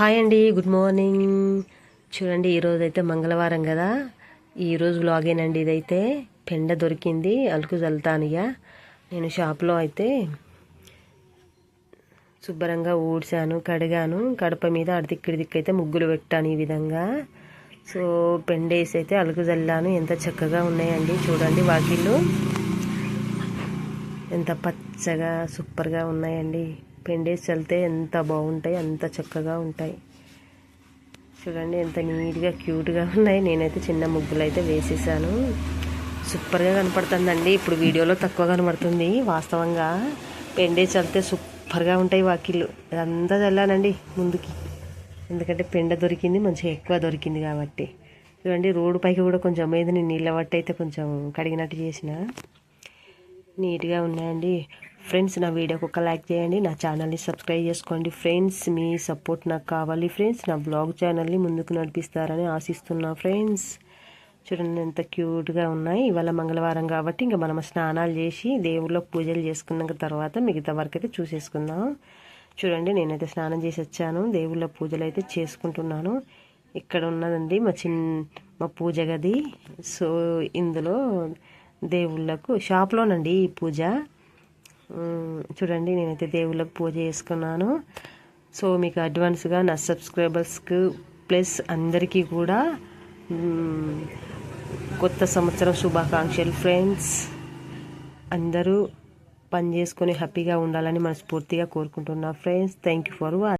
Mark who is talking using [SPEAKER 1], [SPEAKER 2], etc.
[SPEAKER 1] Hi అండి good morning. చూడండి ఈరోజు అయితే మంగళవారం కదా. ఈరోజు వ్లాగేనండి ఇదైతే. పెండ దొరికింది అలుకు చల్లుతాను ఇక నేను షాప్లో అయితే శుభ్రంగా ఊడ్చాను కడిగాను. కడప మీద అడిదిక్కడి అయితే ముగ్గులు పెట్టాను ఈ విధంగా. సో పెండేసి అయితే అలుకు చల్లాను. ఎంత చక్కగా ఉన్నాయండి చూడండి వాకిళ్ళు. ఎంత పచ్చగా సూపర్గా ఉన్నాయండి. పెండేసి చల్లితే ఎంత బాగుంటాయి అంత చక్కగా ఉంటాయి. చూడండి ఎంత నీట్గా క్యూట్గా ఉన్నాయి. నేనైతే చిన్న ముగ్గులు అయితే వేసేసాను. సూపర్గా కనపడుతుందండి. ఇప్పుడు వీడియోలో తక్కువ కనపడుతుంది వాస్తవంగా పెండేసి చల్లితే సూపర్గా ఉంటాయి వాకిళ్ళు. అదంతా చల్లానండి ముందుకి. ఎందుకంటే పెండ దొరికింది మంచిగా ఎక్కువ దొరికింది కాబట్టి. చూడండి రోడ్డు పైకి కూడా కొంచెం మీద నేను నీళ్ళ పట్టు అయితే కొంచెం కడిగినట్టు చేసిన. నీట్గా ఉన్నాయండి. ఫ్రెండ్స్ నా వీడియోకి ఒక లైక్ చేయండి నా ఛానల్ని సబ్స్క్రైబ్ చేసుకోండి. ఫ్రెండ్స్ మీ సపోర్ట్ నాకు కావాలి. ఫ్రెండ్స్ నా బ్లాగ్ ఛానల్ని ముందుకు నడిపిస్తారని ఆశిస్తున్నా ఫ్రెండ్స్. చూడండి ఎంత క్యూట్గా ఉన్నాయి. ఇవాళ మంగళవారం కాబట్టి ఇంకా మనం స్నానాలు చేసి దేవుళ్ళకి పూజలు చేసుకున్న తర్వాత మిగతా వరకు అయితే చూసేసుకుందాం. చూడండి నేనైతే స్నానం చేసి వచ్చాను. దేవుళ్ళ పూజలు అయితే చేసుకుంటున్నాను. ఇక్కడ ఉన్నదండి మా చిన్న మా పూజ గది. సో ఇందులో దేవుళ్ళకు షాప్లోనండి ఈ పూజ. చూడండి నేనైతే దేవుళ్ళకు పూజ చేసుకున్నాను. సో మీకు అడ్వాన్స్గా నా సబ్స్క్రైబర్స్కి ప్లస్ అందరికీ కూడా కొత్త సంవత్సరం శుభాకాంక్షలు ఫ్రెండ్స్ అందరూ పని చేసుకొని హ్యాపీగా ఉండాలని మనస్ఫూర్తిగా కోరుకుంటున్నా friends thank you for watch